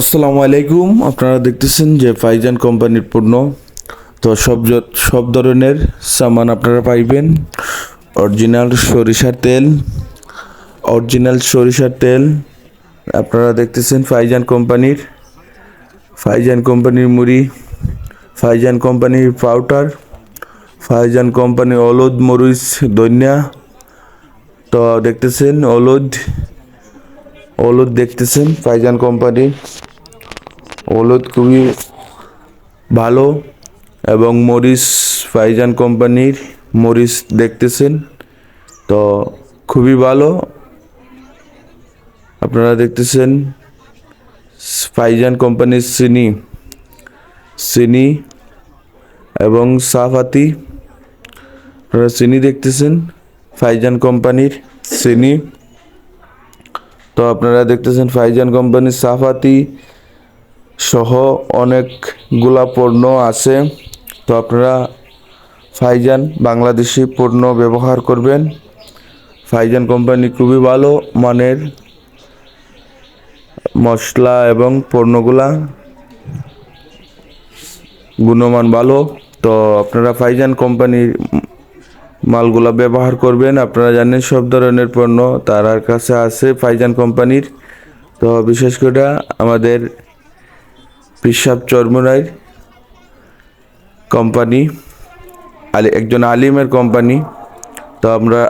আসসালামু আলাইকুম। আপনারা দেখতেছেন যে ফাইজান কোম্পানির পণ্য। তো সব সব ধরনের সামান আপনারা পাইবেন। অরিজিনাল সরিষার তেল, অরিজিনাল সরিষার তেল। আপনারা দেখতেছেন ফাইজান কোম্পানির ফাইজান কোম্পানির মুড়ি, ফাইজান কোম্পানির পাউডার, ফাইজান কোম্পানির হলুদ, মরিচ দন্যা তো দেখতেছেন হলুদ হলুদ দেখতেছেন ফাইজান কোম্পানি। হলুদ খুবই ভালো এবং মরিচ ফাইজান কোম্পানির মরিচ দেখতেছেন। তো খুবই ভালো। আপনারা দেখতেছেন ফাইজান কোম্পানির চিনি চিনি এবং সাফাতি। আপনারা চিনি দেখতেছেন, ফাইজান কোম্পানির চিনি তো আপনারা দেখতেছেন ফাইজান কোম্পানির সাফাতি সহ অনেকগুলা পণ্য আছে। তো আপনারা ফাইজান বাংলাদেশি পণ্য ব্যবহার করবেন। ফাইজান কোম্পানি খুবই ভালো মানের মশলা এবং পণ্যগুলা। গুণমান ভালো। তো আপনারা ফাইজান কোম্পানির মালগুলা ব্যবহার করবেন। আপনারা জানেন সব ধরনের পণ্য তার কাছে আছে ফাইজান কোম্পানির। তো বিশেষ করে আমাদের পিসাব চর্মরাই কোম্পানি, আলি, একজন আলিমের কোম্পানি। তো আমরা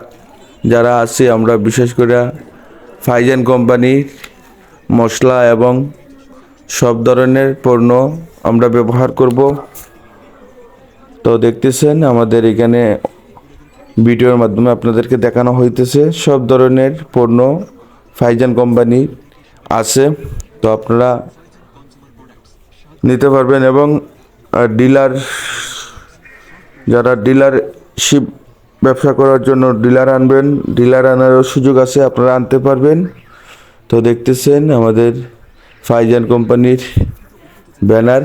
যারা আছি, আমরা বিশেষ করে ফাইজান কোম্পানির মশলা এবং সব ধরনের পণ্য আমরা ব্যবহার করব। তো দেখতেছেন, আমাদের এখানে ভিডিওর মাধ্যমে আপনাদেরকে দেখানো হইতেছে, সব ধরনের পণ্য ফাইজান কোম্পানি আছে। তো আপনারা নিতে পারবেন এবং ডিলার, যারা ডিলারশিপ ব্যবসা করার জন্য ডিলার আনবেন, ডিলার আনারও সুযোগ আছে, আপনারা আনতে পারবেন। তো দেখতেছেন আমাদের ফাইজান কোম্পানির ব্যানার।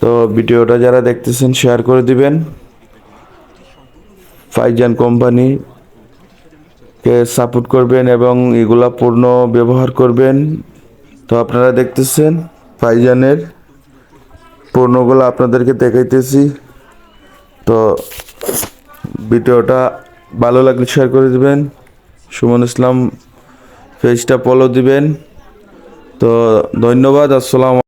তো ভিডিওটা যারা দেখতেছেন, শেয়ার করে দিবেন। ফাইজান কোম্পানি কে সাপোর্ট করবেন এবং এগুলা পূর্ণ ব্যবহার করবেন। তো আপনারা দেখতেছেন। ফাইজানের পণ্যগুলো আপনাদেরকে দেখাইতেছি। তো ভিডিওটা ভালো লাগলে শেয়ার করে দেবেন। সুমন ইসলাম পেজটা ফলো দিবেন। তো ধন্যবাদ, আসসালাম